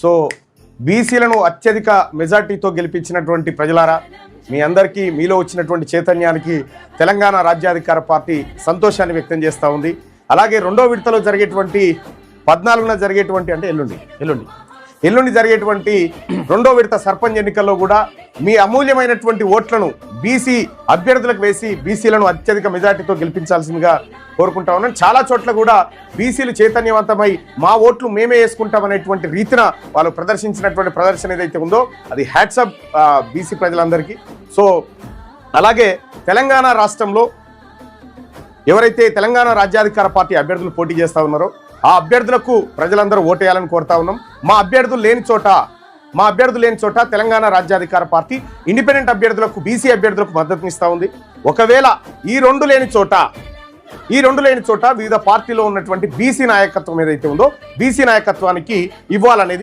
So బీసీలను అత్యధిక మెజార్టీతో గెలిపించినటువంటి ప్రజలారా మీ అందరికీ మీలో వచ్చినటువంటి చైతన్యానికి తెలంగాణ రాజ్యాధికార పార్టీ సంతోషాన్ని వ్యక్తం చేస్తూ ఉంది. అలాగే రెండో విడతలో జరిగేటువంటి పద్నాలుగున జరిగేటువంటి అంటే ఎల్లుండి ఎల్లుండి. ఎల్లుండి జరిగేటువంటి రెండో విడత సర్పంచ్ ఎన్నికల్లో కూడా మీ అమూల్యమైనటువంటి ఓట్లను బీసీ అభ్యర్థులకు వేసి బీసీలను అత్యధిక మెజార్టీతో గెలిపించాల్సిందిగా కోరుకుంటా ఉన్నాను చాలా చోట్ల కూడా బీసీలు చైతన్యవంతమై మా ఓట్లు మేమే వేసుకుంటామనేటువంటి రీతిన వాళ్ళు ప్రదర్శించినటువంటి ప్రదర్శన ఏదైతే ఉందో అది హ్యాట్సప్ బీసీ ప్రజలందరికీ. సో అలాగే తెలంగాణ రాష్ట్రంలో ఎవరైతే తెలంగాణ రాజ్యాధికార పార్టీ అభ్యర్థులు పోటీ చేస్తా ఉన్నారో ఆ అభ్యర్థులకు ప్రజలందరూ ఓటేయాలని కోరుతా ఉన్నాం. మా అభ్యర్థులు లేని చోట మా అభ్యర్థులు లేని చోట తెలంగాణ రాజ్యాధికార పార్టీ ఇండిపెండెంట్ అభ్యర్థులకు బీసీ అభ్యర్థులకు మద్దతునిస్తూ ఉంది. ఒకవేళ ఈ రెండు లేని చోట ఈ రెండు లేని చోట వివిధ పార్టీలో ఉన్నటువంటి బీసీ నాయకత్వం ఏదైతే ఉందో బీసీ నాయకత్వానికి ఇవ్వాలనేది